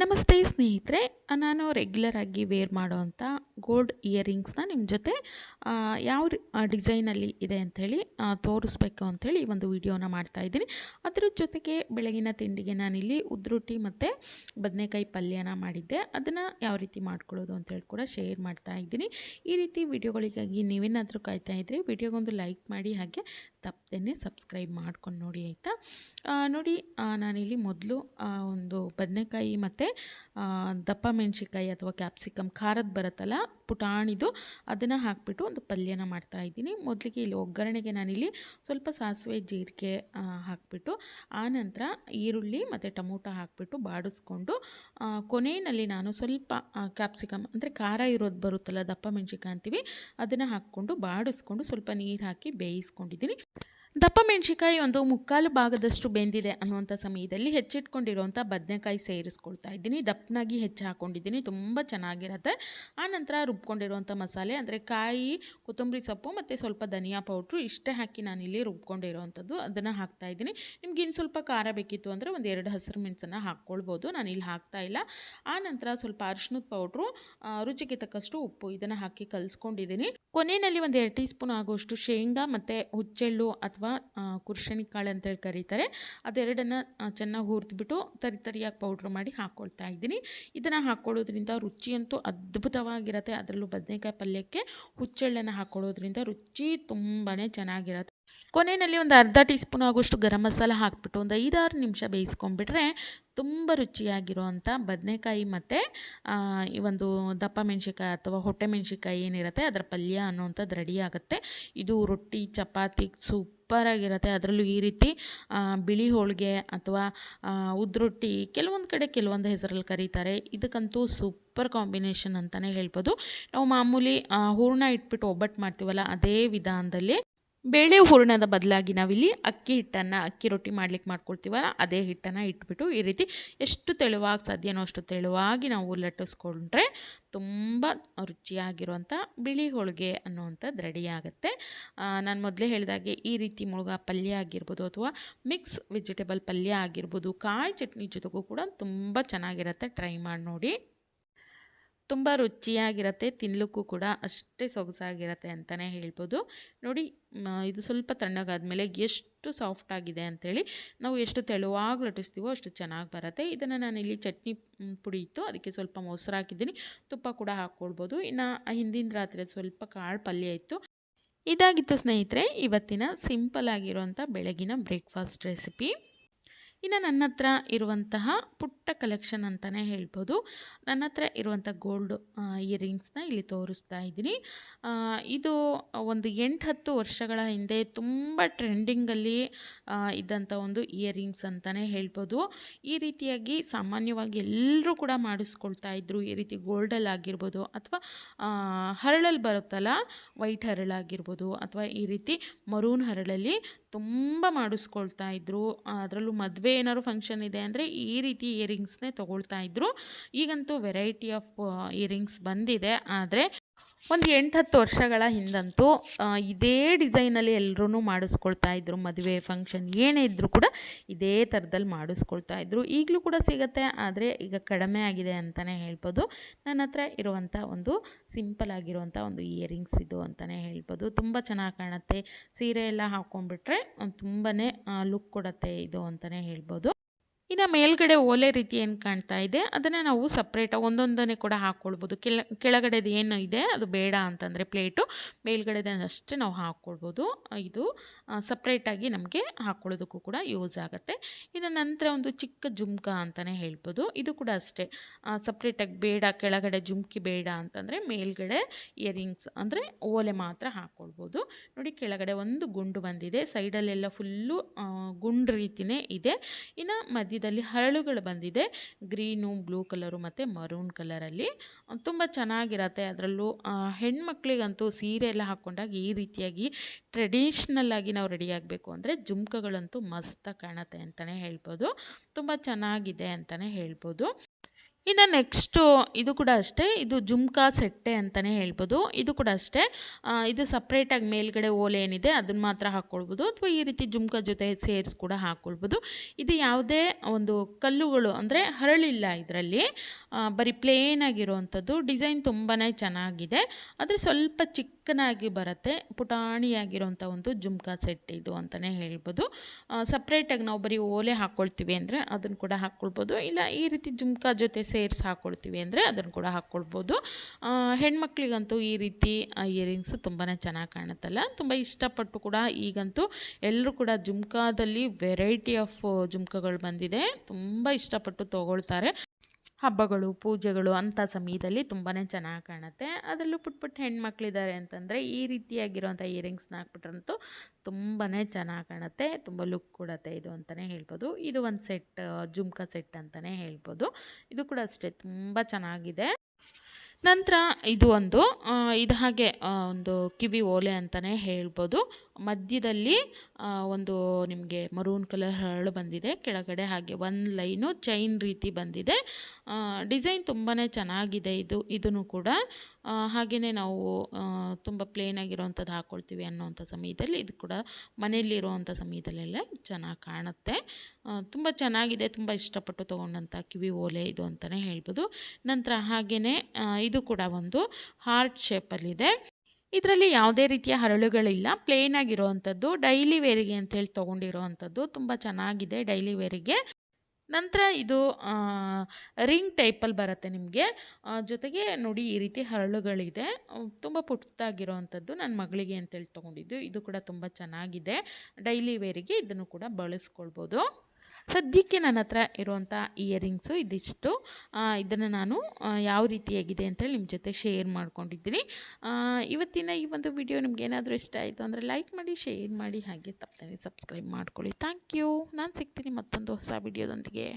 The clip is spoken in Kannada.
ನಮಸ್ತೆ ಸ್ನೇಹಿತರೆ, ನಾನು ರೆಗ್ಯುಲರ್ ಆಗಿ ವೇರ್ ಮಾಡುವಂಥ ಗೋಲ್ಡ್ ಇಯರಿಂಗ್ಸ್ನ ನಿಮ್ಮ ಜೊತೆ ಯಾವ ಡಿಸೈನಲ್ಲಿ ಇದೆ ಅಂಥೇಳಿ ತೋರಿಸ್ಬೇಕು ಅಂಥೇಳಿ ಈ ಒಂದು ವಿಡಿಯೋನ ಮಾಡ್ತಾ ಇದ್ದೀನಿ. ಅದ್ರ ಜೊತೆಗೆ ಬೆಳಗಿನ ತಿಂಡಿಗೆ ನಾನಿಲ್ಲಿ ಉದ್ರೊಟ್ಟಿ ಮತ್ತು ಬದನೆಕಾಯಿ ಪಲ್ಯನ ಮಾಡಿದ್ದೆ. ಅದನ್ನು ಯಾವ ರೀತಿ ಮಾಡ್ಕೊಳ್ಳೋದು ಅಂತೇಳಿ ಕೂಡ ಶೇರ್ ಮಾಡ್ತಾ ಇದ್ದೀನಿ. ಈ ರೀತಿ ವಿಡಿಯೋಗಳಿಗಾಗಿ ನೀವೇನಾದರೂ ಕಾಯ್ತಾ ಇದ್ದರೆ ವಿಡಿಯೋಗೊಂದು ಲೈಕ್ ಮಾಡಿ, ಹಾಗೆ ತಪ್ಪದೇ ಸಬ್ಸ್ಕ್ರೈಬ್ ಮಾಡ್ಕೊಂಡು ನೋಡಿ, ಆಯಿತಾ? ನೋಡಿ ನಾನಿಲ್ಲಿ ಮೊದಲು ಒಂದು ಬದನೆಕಾಯಿ ಮತ್ತು ದಪ್ಪ ಮೆಣಸಿನ್ಕಾಯಿ ಅಥವಾ ಕ್ಯಾಪ್ಸಿಕಮ್ ಖಾರದ ಬರುತ್ತಲ್ಲ ಪುಟಾಣಿದು ಅದನ್ನು ಹಾಕಿಬಿಟ್ಟು ಒಂದು ಪಲ್ಯನ ಮಾಡ್ತಾ ಇದ್ದೀನಿ. ಮೊದಲಿಗೆ ಇಲ್ಲಿ ಒಗ್ಗರಣೆಗೆ ನಾನಿಲ್ಲಿ ಸ್ವಲ್ಪ ಸಾಸಿವೆ, ಜೀರಿಗೆ ಹಾಕಿಬಿಟ್ಟು ಆನಂತರ ಈರುಳ್ಳಿ ಮತ್ತು ಟೊಮೊಟೊ ಹಾಕಿಬಿಟ್ಟು ಬಾಡಿಸ್ಕೊಂಡು ಕೊನೆಯಲ್ಲಿ ನಾನು ಸ್ವಲ್ಪ ಕ್ಯಾಪ್ಸಿಕಮ್ ಅಂದರೆ ಖಾರ ಇರೋದು ಬರುತ್ತಲ್ಲ, ದಪ್ಪ ಮೆಣಸಿಕಾಯಿ ಅಂತೀವಿ, ಅದನ್ನು ಹಾಕ್ಕೊಂಡು, ಬಾಡಿಸ್ಕೊಂಡು ಸ್ವಲ್ಪ ನೀರು ಹಾಕಿ ಬೇಯಿಸ್ಕೊಂಡಿದ್ದೀನಿ. ದಪ್ಪ ಮೆಣಸಿನಕಾಯಿ ಒಂದು ಮುಕ್ಕಾಲು ಭಾಗದಷ್ಟು ಬೆಂದಿದೆ ಅನ್ನುವಂಥ ಸಮಯದಲ್ಲಿ ಹೆಚ್ಚಿಟ್ಕೊಂಡಿರುವಂಥ ಬದನೆಕಾಯಿ ಸೇರಿಸ್ಕೊಳ್ತಾ ಇದ್ದೀನಿ. ದಪ್ಪನಾಗಿ ಹೆಚ್ಚು ಹಾಕ್ಕೊಂಡಿದ್ದೀನಿ ತುಂಬ ಚೆನ್ನಾಗಿರುತ್ತೆ. ಆನಂತರ ರುಬ್ಕೊಂಡಿರುವಂಥ ಮಸಾಲೆ, ಅಂದರೆ ಕಾಯಿ, ಕೊತ್ತಂಬರಿ ಸೊಪ್ಪು ಮತ್ತು ಸ್ವಲ್ಪ ಧನಿಯಾ ಪೌಡ್ರು ಇಷ್ಟೇ ಹಾಕಿ ನಾನು ಇಲ್ಲಿ ರುಬ್ಕೊಂಡಿರುವಂಥದ್ದು. ಅದನ್ನು ಹಾಕ್ತಾ ಇದ್ದೀನಿ. ನಿಮ್ಗೆ ಇನ್ನು ಸ್ವಲ್ಪ ಖಾರ ಬೇಕಿತ್ತು ಅಂದರೆ ಒಂದು ಎರಡು ಹಸಿರು ಮೆಣಸನ್ನು ಹಾಕ್ಕೊಳ್ಬೋದು. ನಾನು ಇಲ್ಲಿ ಹಾಕ್ತಾ ಇಲ್ಲ. ಆನಂತರ ಸ್ವಲ್ಪ ಅರಿಶಿನದ ಪೌಡ್ರು ರುಚಿಗೆ ತಕ್ಕಷ್ಟು ಉಪ್ಪು ಇದನ್ನು ಹಾಕಿ ಕಲಿಸ್ಕೊಂಡಿದ್ದೀನಿ. ಕೊನೆಯಲ್ಲಿ ಒಂದು ಎರಡು ಟೀ ಸ್ಪೂನ್ ಆಗುವಷ್ಟು ಶೇಂಗಾ ಮತ್ತು ಹುಚ್ಚೆಳ್ಳು ಅಥವಾ ಕುರ್ಶನಿ ಕಾಳು ಅಂತೇಳಿ ಕರೀತಾರೆ. ಅದೆರಡನ್ನು ಚೆನ್ನಾಗಿ ಹುರಿದ್ಬಿಟ್ಟು ತರಿ ತರಿಯಾಗಿ ಪೌಡ್ರ್ ಮಾಡಿ ಹಾಕ್ಕೊಳ್ತಾ ಇದ್ದೀನಿ. ಇದನ್ನು ಹಾಕ್ಕೊಳ್ಳೋದ್ರಿಂದ ರುಚಿಯಂತೂ ಅದ್ಭುತವಾಗಿರುತ್ತೆ. ಅದರಲ್ಲೂ ಬದನೆಕಾಯಿ ಪಲ್ಯಕ್ಕೆ ಹುಚ್ಚೆಳ್ಳನ್ನು ಹಾಕ್ಕೊಳ್ಳೋದ್ರಿಂದ ರುಚಿ ತುಂಬಾ ಚೆನ್ನಾಗಿರುತ್ತೆ. ಕೊನೆಯಲ್ಲಿ ಒಂದು ಅರ್ಧ ಟೀ ಸ್ಪೂನ್ ಆಗುವಷ್ಟು ಗರಂ ಮಸಾಲ ಹಾಕ್ಬಿಟ್ಟು ಒಂದು ಐದಾರು ನಿಮಿಷ ಬೇಯಿಸ್ಕೊಂಡ್ಬಿಟ್ರೆ ತುಂಬ ರುಚಿಯಾಗಿರುವಂಥ ಬದನೆಕಾಯಿ ಮತ್ತು ಈ ಒಂದು ದಪ್ಪ ಮೆಣಸಿಕಾಯಿ ಅಥವಾ ಹೊಟ್ಟೆ ಮೆಣಸಿಕಾಯಿ ಏನಿರುತ್ತೆ ಅದರ ಪಲ್ಯ ಅನ್ನೋಂಥದ್ದು ರೆಡಿ ಆಗುತ್ತೆ. ಇದು ರೊಟ್ಟಿ, ಚಪಾತಿ ಸೂಪರಾಗಿರುತ್ತೆ. ಅದರಲ್ಲೂ ಈ ರೀತಿ ಬಿಳಿ ಹೋಳಿಗೆ ಅಥವಾ ಉದ್ರೊಟ್ಟಿ ಕೆಲವೊಂದು ಕಡೆ ಕೆಲವೊಂದು ಹೆಸರಲ್ಲಿ ಕರೀತಾರೆ. ಇದಕ್ಕಂತೂ ಸೂಪರ್ ಕಾಂಬಿನೇಷನ್ ಅಂತಲೇ ಹೇಳ್ಬೋದು. ನಾವು ಮಾಮೂಲಿ ಹೂರಣ ಇಟ್ಬಿಟ್ಟು ಒಬ್ಬಟ್ಟು ಮಾಡ್ತೀವಲ್ಲ, ಅದೇ ವಿಧಾನದಲ್ಲಿ ಬೇಳೆ ಹೂರಣದ ಬದಲಾಗಿ ನಾವಿಲ್ಲಿ ಅಕ್ಕಿ ಹಿಟ್ಟನ್ನು, ಅಕ್ಕಿ ರೊಟ್ಟಿ ಮಾಡ್ಲಿಕ್ಕೆ ಮಾಡ್ಕೊಳ್ತೀವಲ್ಲ, ಅದೇ ಹಿಟ್ಟನ್ನು ಇಟ್ಬಿಟ್ಟು ಈ ರೀತಿ ಎಷ್ಟು ತೆಳುವಾಗಿ ಸಾಧ್ಯನೋ ಅಷ್ಟು ತೆಳುವಾಗಿ ನಾವು ಲಟ್ಟಿಸ್ಕೊಂಡ್ರೆ ತುಂಬ ರುಚಿಯಾಗಿರುವಂಥ ಬಿಳಿ ಹೋಳಿಗೆ ಅನ್ನುವಂಥದ್ದು ರೆಡಿ ಆಗುತ್ತೆ. ನಾನು ಮೊದಲೇ ಹೇಳಿದಾಗೆ ಈ ರೀತಿ ಮುಳುಗ ಪಲ್ಯ ಆಗಿರ್ಬೋದು ಅಥವಾ ಮಿಕ್ಸ್ ವೆಜಿಟೇಬಲ್ ಪಲ್ಯ ಆಗಿರ್ಬೋದು, ಕಾಯಿ ಚಟ್ನಿ ಜೊತೆಗೂ ಕೂಡ ತುಂಬ ಚೆನ್ನಾಗಿರುತ್ತೆ. ಟ್ರೈ ಮಾಡಿ ನೋಡಿ. ತುಂಬ ರುಚಿಯಾಗಿರುತ್ತೆ ತಿನ್ನಲಿಕ್ಕೂ ಕೂಡ ಅಷ್ಟೇ ಸೊಗಸಾಗಿರುತ್ತೆ ಅಂತಲೇ ಹೇಳ್ಬೋದು. ನೋಡಿ ಇದು ಸ್ವಲ್ಪ ತಣ್ಣಗಾದಮೇಲೆ ಎಷ್ಟು ಸಾಫ್ಟ್ ಆಗಿದೆ ಅಂಥೇಳಿ ನಾವು ಎಷ್ಟು ತೆಳುವಾಗಿ ಲಟ್ಟಿಸ್ತೀವೋ ಅಷ್ಟು ಚೆನ್ನಾಗಿ ಬರುತ್ತೆ. ಇದನ್ನು ನಾನಿಲ್ಲಿ ಚಟ್ನಿ ಮ್, ಪುಡಿ ಇತ್ತು ಅದಕ್ಕೆ ಸ್ವಲ್ಪ ಮೊಸರು ಹಾಕಿದ್ದೀನಿ. ತುಪ್ಪ ಕೂಡ ಹಾಕ್ಕೊಳ್ಬೋದು ಇನ್ನು ಹಿಂದಿನ ರಾತ್ರಿ ಸ್ವಲ್ಪ ಕಾಳು ಪಲ್ಯ ಇತ್ತು. ಇದಾಗಿತ್ತು ಸ್ನೇಹಿತರೆ ಇವತ್ತಿನ ಸಿಂಪಲ್ ಆಗಿರುವಂಥ ಬೆಳಗಿನ ಬ್ರೇಕ್ಫಾಸ್ಟ್ ರೆಸಿಪಿ. ಇನ್ನು ನನ್ನ ಹತ್ರ ಇರುವಂತಹ ಪುಟ್ಟ ಕಲೆಕ್ಷನ್ ಅಂತಲೇ ಹೇಳ್ಬೋದು. ನನ್ನ ಹತ್ರ ಇರುವಂಥ ಗೋಲ್ಡ್ ಇಯರಿಂಗ್ಸ್ನ ಇಲ್ಲಿ ತೋರಿಸ್ತಾ ಇದ್ದೀನಿ. ಇದು ಒಂದು ಎಂಟು ಹತ್ತು ವರ್ಷಗಳ ಹಿಂದೆ ತುಂಬ ಟ್ರೆಂಡಿಂಗಲ್ಲಿ ಇದ್ದಂಥ ಒಂದು ಇಯರಿಂಗ್ಸ್ ಅಂತಲೇ ಹೇಳ್ಬೋದು. ಈ ರೀತಿಯಾಗಿ ಸಾಮಾನ್ಯವಾಗಿ ಎಲ್ಲರೂ ಕೂಡ ಮಾಡಿಸ್ಕೊಳ್ತಾ ಇದ್ರು. ಈ ರೀತಿ ಗೋಲ್ಡಲ್ಲಿ ಆಗಿರ್ಬೋದು ಅಥವಾ ಹರಳಲ್ಲಿ ಬರುತ್ತಲ್ಲ ವೈಟ್ ಹರಳಾಗಿರ್ಬೋದು ಅಥವಾ ಈ ರೀತಿ ಮರೂನ್ ಹರಳಲ್ಲಿ ತುಂಬ ಮಾಡಿಸ್ಕೊಳ್ತಾ ಇದ್ರು. ಅದರಲ್ಲೂ ಮದುವೆ ಏನಾದ್ರು ಫಂಕ್ಷನ್ ಇದೆ ಅಂದರೆ ಈ ರೀತಿ ಇಯರಿಂಗ್ಸ್ನೇ ತೊಗೊಳ್ತಾ ಇದ್ದರು ಈಗಂತೂ ವೆರೈಟಿ ಆಫ್ ಇಯರಿಂಗ್ಸ್ ಬಂದಿದೆ. ಆದರೆ ಒಂದು ಎಂಟು ಹತ್ತು ವರ್ಷಗಳ ಹಿಂದಂತೂ ಇದೇ ಡಿಸೈನಲ್ಲಿ ಎಲ್ಲರೂ ಮಾಡಿಸ್ಕೊಳ್ತಾ ಇದ್ರು, ಮದುವೆ ಫಂಕ್ಷನ್ ಏನೇ ಇದ್ದರೂ ಕೂಡ ಇದೇ ಥರದಲ್ಲಿ ಮಾಡಿಸ್ಕೊಳ್ತಾ ಇದ್ರು. ಈಗಲೂ ಕೂಡ ಸಿಗುತ್ತೆ, ಆದರೆ ಈಗ ಕಡಿಮೆ ಆಗಿದೆ ಅಂತಲೇ ಹೇಳ್ಬೋದು. ನನ್ನ ಹತ್ರ ಇರುವಂಥ ಒಂದು ಸಿಂಪಲ್ ಆಗಿರುವಂಥ ಒಂದು ಇಯರಿಂಗ್ಸ್ ಇದು ಅಂತಲೇ ಹೇಳ್ಬೋದು. ತುಂಬ ಚೆನ್ನಾಗಿ ಕಾಣುತ್ತೆ. ಸೀರೆ ಎಲ್ಲ ಹಾಕ್ಕೊಂಡ್ಬಿಟ್ರೆ ತುಂಬಾ ಲುಕ್ ಕೊಡುತ್ತೆ ಇದು ಅಂತಲೇ ಹೇಳ್ಬೋದು. ಇನ್ನು ಮೇಲ್ಗಡೆ ಓಲೆ ರೀತಿ ಏನು ಕಾಣ್ತಾ ಇದೆ, ಅದನ್ನು ನಾವು ಸಪ್ರೇಟಾಗಿ ಒಂದೊಂದನ್ನೇ ಕೂಡ ಹಾಕ್ಕೊಳ್ಬೋದು ಕೆಳ, ಕೆಳಗಡೆದು ಏನು ಇದೆ, ಅದು ಬೇಡ ಅಂತಂದರೆ ಪ್ಲೇಟು ಮೇಲ್ಗಡೆದಷ್ಟೇ ನಾವು ಹಾಕ್ಕೊಳ್ಬೋದು ಇದು ಸಪ್ರೇಟಾಗಿ ನಮಗೆ ಹಾಕ್ಕೊಳ್ಳೋದಕ್ಕೂ ಕೂಡ ಯೂಸ್ ಆಗುತ್ತೆ. ಇನ್ನು ನಂತರ ಒಂದು ಚಿಕ್ಕ ಜುಮ್ಕ ಅಂತಲೇ ಹೇಳ್ಬೋದು. ಇದು ಕೂಡ ಅಷ್ಟೇ. ಸಪ್ರೇಟಾಗಿ ಬೇಡ, ಕೆಳಗಡೆ ಜುಮ್ಕಿ ಬೇಡ ಅಂತಂದರೆ ಮೇಲ್ಗಡೆ ಇಯರಿಂಗ್ಸ್ ಅಂದರೆ ಓಲೆ ಮಾತ್ರ ಹಾಕ್ಕೊಳ್ಬೋದು ನೋಡಿ ಕೆಳಗಡೆ ಒಂದು ಗುಂಡು ಬಂದಿದೆ. ಸೈಡಲ್ಲೆಲ್ಲ ಫುಲ್ಲು ಗುಂಡು ರೀತಿಯೇ ಇದೆ. ಇನ್ನು ಮಧ್ಯದಲ್ಲಿ ಹರಳುಗಳು ಬಂದಿದೆ. ಗ್ರೀನು, ಬ್ಲೂ ಕಲರು ಮತ್ತು ಮರೂನ್ ಕಲರಲ್ಲಿ. ತುಂಬ ಚೆನ್ನಾಗಿರತ್ತೆ. ಅದರಲ್ಲೂ ಹೆಣ್ಮಕ್ಳಿಗಂತೂ ಸೀರೆ ಎಲ್ಲ ಹಾಕ್ಕೊಂಡಾಗ ಈ ರೀತಿಯಾಗಿ ಟ್ರೆಡಿಷನಲ್ ಆಗಿ ನಾವು ರೆಡಿ ಆಗಬೇಕು ಅಂದರೆ ಜುಮ್ಕಗಳಂತೂ ಮಸ್ತಾಗಿ ಕಾಣುತ್ತೆ ಅಂತಲೇ ಹೇಳ್ಬೋದು. ತುಂಬ ಚೆನ್ನಾಗಿದೆ ಅಂತಲೇ ಹೇಳ್ಬೋದು. ಇನ್ನು ನೆಕ್ಸ್ಟು ಇದು ಕೂಡ ಅಷ್ಟೇ, ಇದು ಜುಮ್ಕಾ ಸೆಟ್ಟೆ ಅಂತಲೇ ಹೇಳ್ಬೋದು. ಇದು ಕೂಡ ಅಷ್ಟೇ. ಇದು ಸಪ್ರೇಟಾಗಿ ಮೇಲ್ಗಡೆ ಓಲೆ ಏನಿದೆ ಅದನ್ನು ಮಾತ್ರ ಹಾಕ್ಕೊಳ್ಬೋದು ಅಥವಾ ಈ ರೀತಿ ಜುಮ್ಕಾ ಜೊತೆ ಸೇರ್ಸ್ ಕೂಡ ಹಾಕ್ಕೊಳ್ಬೋದು ಇದು ಯಾವುದೇ ಒಂದು ಕಲ್ಲುಗಳು ಅಂದರೆ ಹರಳಿಲ್ಲ ಇದರಲ್ಲಿ. ಬರೀ ಪ್ಲೇನ್ ಆಗಿರುವಂಥದ್ದು. ಡಿಸೈನ್ ತುಂಬಾ ಚೆನ್ನಾಗಿದೆ. ಆದರೆ ಸ್ವಲ್ಪ ಚಿಕ್ಕನಾಗಿ ಬರುತ್ತೆ ಪುಟಾಣಿಯಾಗಿರೋಂಥ ಒಂದು ಜುಮ್ಕಾ ಸೆಟ್ ಇದು ಅಂತಲೇ ಹೇಳ್ಬೋದು. ಸಪ್ರೇಟಾಗಿ ನಾವು ಬರೀ ಓಲೆ ಹಾಕ್ಕೊಳ್ತೀವಿ ಅಂದರೆ ಅದನ್ನು ಕೂಡ ಹಾಕ್ಕೊಳ್ಬೋದು. ಇಲ್ಲ, ಈ ರೀತಿ ಜುಮ್ಕಾ ಜೊತೆ ಸೇರಿಸಿ ಹಾಕ್ಕೊಳ್ತೀವಿ ಅಂದರೆ ಅದನ್ನು ಕೂಡ ಹಾಕ್ಕೊಳ್ಬೋದು. ಹೆಣ್ಮಕ್ಳಿಗಂತೂ ಈ ರೀತಿ ಇಯರಿಂಗ್ಸು ತುಂಬಾ ಚೆನ್ನಾಗಿ ಕಾಣುತ್ತಲ್ಲ. ತುಂಬ ಇಷ್ಟಪಟ್ಟು ಕೂಡ ಈಗಂತೂ ಎಲ್ಲರೂ ಕೂಡ ಜುಮ್ಕಾದಲ್ಲಿ ವೆರೈಟಿ ಆಫ್ ಜುಮ್ಕಗಳು ಬಂದಿದೆ. ತುಂಬ ಇಷ್ಟಪಟ್ಟು ತೊಗೊಳ್ತಾರೆ. ಹಬ್ಬಗಳು, ಪೂಜೆಗಳು ಅಂಥ ಸಮಯದಲ್ಲಿ ತುಂಬಾ ಚೆನ್ನಾಗಿ ಕಾಣುತ್ತೆ. ಅದರಲ್ಲೂ ಪುಟ್ಟ ಪುಟ್ಟ ಹೆಣ್ಮಕ್ಳಿದ್ದಾರೆ ಅಂತಂದರೆ ಈ ರೀತಿಯಾಗಿರುವಂಥ ಇಯರಿಂಗ್ಸ್ನ ಹಾಕ್ಬಿಟ್ರಂತೂ ತುಂಬಾ ಚೆನ್ನಾಗಿ ಕಾಣುತ್ತೆ. ತುಂಬ ಲುಕ್ ಕೊಡುತ್ತೆ ಇದು ಅಂತಲೇ ಹೇಳ್ಬೋದು. ಇದು ಒಂದು ಸೆಟ್, ಜುಮ್ಕಾ ಸೆಟ್ ಅಂತಲೇ ಹೇಳ್ಬೋದು. ಇದು ಕೂಡ ಅಷ್ಟೇ, ತುಂಬ ಚೆನ್ನಾಗಿದೆ. ನಂತರ ಇದು ಒಂದು ಇದು ಹಾಗೆ ಒಂದು ಕಿವಿ ಓಲೆ ಅಂತಲೇ ಹೇಳ್ಬೋದು. ಮಧ್ಯದಲ್ಲಿ ಒಂದು ನಿಮಗೆ ಮರೂನ್ ಕಲರ್ ಹರಳು ಬಂದಿದೆ. ಕೆಳಗಡೆ ಹಾಗೆ ಒಂದು ಲೈನು ಚೈನ್ ರೀತಿ ಬಂದಿದೆ. ಡಿಸೈನ್ ತುಂಬಾ ಚೆನ್ನಾಗಿದೆ ಇದು, ಇದನ್ನು ಕೂಡ. ಹಾಗೆಯೇ ನಾವು ತುಂಬ ಪ್ಲೇನ್ ಆಗಿರೋವಂಥದ್ದು ಹಾಕ್ಕೊಳ್ತೀವಿ ಅನ್ನೋವಂಥ ಸಮಯದಲ್ಲಿ, ಇದು ಕೂಡ ಮನೆಯಲ್ಲಿರುವಂಥ ಸಮಯದಲ್ಲೆಲ್ಲ ಚೆನ್ನಾಗಿ ಕಾಣುತ್ತೆ. ತುಂಬ ಚೆನ್ನಾಗಿದೆ, ತುಂಬ ಇಷ್ಟಪಟ್ಟು ತೊಗೊಂಡಂಥ ಕಿವಿ ಓಲೆ ಇದು ಅಂತಲೇ ಹೇಳ್ಬೋದು. ನಂತರ ಹಾಗೆಯೇ ಇದು ಕೂಡ ಒಂದು ಹಾರ್ಟ್ ಶೇಪಲ್ಲಿದೆ ಇದರಲ್ಲಿ ಯಾವುದೇ ರೀತಿಯ ಹರಳುಗಳಿಲ್ಲ. ಪ್ಲೇನ್ ಆಗಿರುವಂಥದ್ದು ಡೈಲಿ ವೇರಿಗೆ ಅಂತೇಳಿ ತೊಗೊಂಡಿರುವಂಥದ್ದು ತುಂಬ ಚೆನ್ನಾಗಿದೆ ಡೈಲಿ ವೇರಿಗೆ ನಂತರ ಇದು ರಿಂಗ್ ಟೈಪಲ್ಲಿ ಬರುತ್ತೆ ನಿಮಗೆ. ಜೊತೆಗೆ ನೋಡಿ ಈ ರೀತಿ ಹರಳುಗಳಿದೆ. ತುಂಬ ಪುಟ್ಟದಾಗಿರೋವಂಥದ್ದು ನನ್ನ ಮಗಳಿಗೆ ಅಂತೇಳಿ ತೊಗೊಂಡಿದ್ದು. ಇದು ಕೂಡ ತುಂಬ ಚೆನ್ನಾಗಿದೆ. ಡೈಲಿ ವೇರಿಗೆ ಇದನ್ನು ಕೂಡ ಬಳಸ್ಕೊಳ್ಬೋದು. ಸದ್ಯಕ್ಕೆ ನನ್ನ ಹತ್ರ ಇರುವಂಥ ಇಯರಿಂಗ್ಸು ಇದಿಷ್ಟು. ಇದನ್ನು ನಾನು ಯಾವ ರೀತಿಯಾಗಿದೆ ಅಂತೇಳಿ ನಿಮ್ಮ ಜೊತೆ ಶೇರ್ ಮಾಡ್ಕೊಂಡಿದ್ದೀನಿ. ಇವತ್ತಿನ ಈ ಒಂದು ವಿಡಿಯೋ ನಿಮ್ಗೆ ಏನಾದರೂ ಇಷ್ಟ ಆಯಿತು ಅಂದರೆ ಲೈಕ್ ಮಾಡಿ, ಶೇರ್ ಮಾಡಿ, ಹಾಗೆ ತಪ್ಪದೇ ಸಬ್ಸ್ಕ್ರೈಬ್ ಮಾಡ್ಕೊಳ್ಳಿ. Thank you. ನಾನು ಸಿಗ್ತೀನಿ ಮತ್ತೊಂದು ಹೊಸ ವಿಡಿಯೋದೊಂದಿಗೆ.